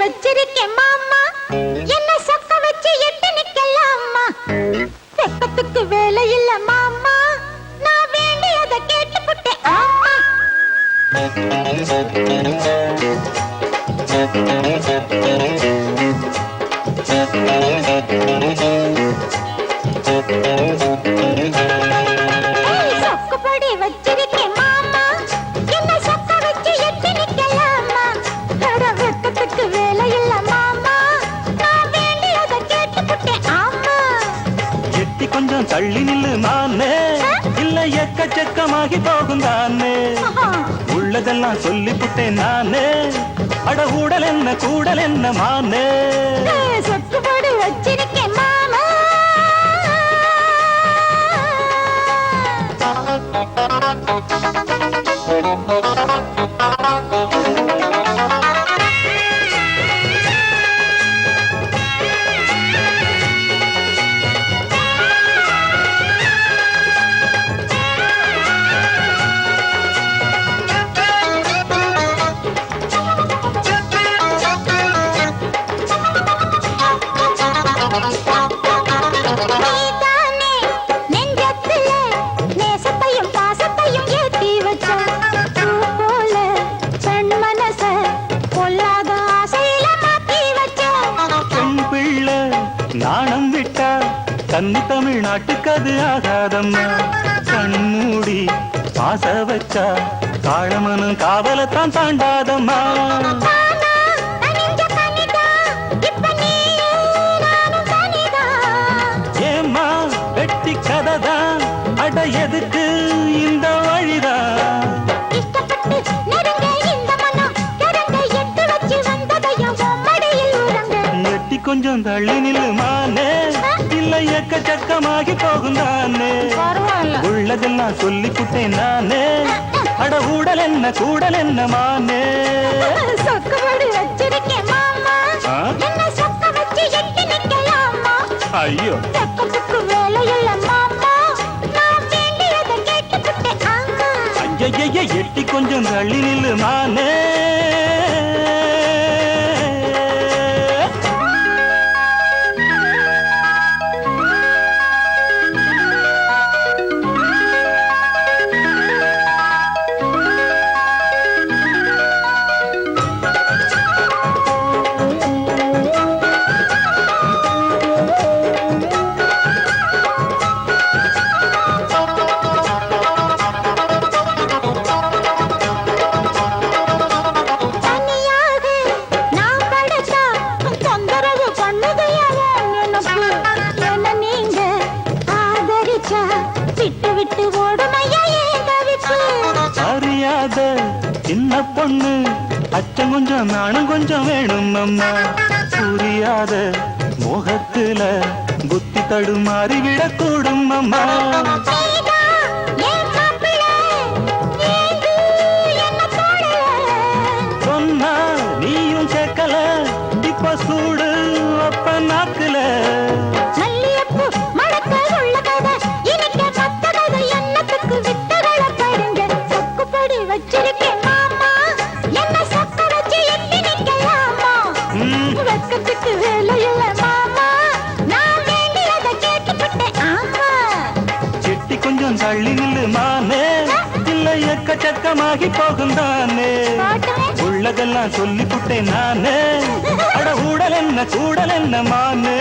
வச்சிருக்கேன் மாமா என்ன சொக்க வச்சு எட்டு நிக்கலாமா வெப்பத்துக்கு வேலை இல்ல மாமா நான் வேண்டியத கேட்டு புட்டேன் ஆமா ஏய், தள்ளி நில்லு நானே இல்ல எக்கச்சக்கமாகி போகும் தானே. உள்ளதெல்லாம் சொல்லிப்புட்டேன் நானே. அட ஊடல் என்ன கூடல் என்ன மானே. நாணம் விட்டா தன்னி தமிழ்நாட்டுக்கு அது ஆகாதம்மா. கண்மூடி பாச வச்சா காளமனும் காவலத்தான் தாண்டாதம்மா. கொஞ்சம் தள்ளி நில்லுமானே இல்ல எக்கச்சக்கமாகி போகும் தானே பரவாயில்ல. உள்ளதெல்லாம் சொல்லிப்புட்டேன் நானே. அட ஊடல் என்ன கூடல் என்ன மானே. ஐயோ. எட்டி கொஞ்சம் தள்ளி நில்லுமானே தெரியாத சின்ன பொண்ணு அச்சம் கொஞ்சம் நானும் கொஞ்சம் வேணும் அம்மா. புரியாத மோகத்துல புத்தி தடுமாறி விடக்கூடும் அம்மா. தள்ளி நில்லு மானே. இல்ல எக்கச்சக்கமாகி போகும் தானே. பாட்டுமே. உள்ளதெல்லாம் சொல்லிப்புட்டேன் நானே. அட ஊடல் என்ன கூடல் என்ன மானே.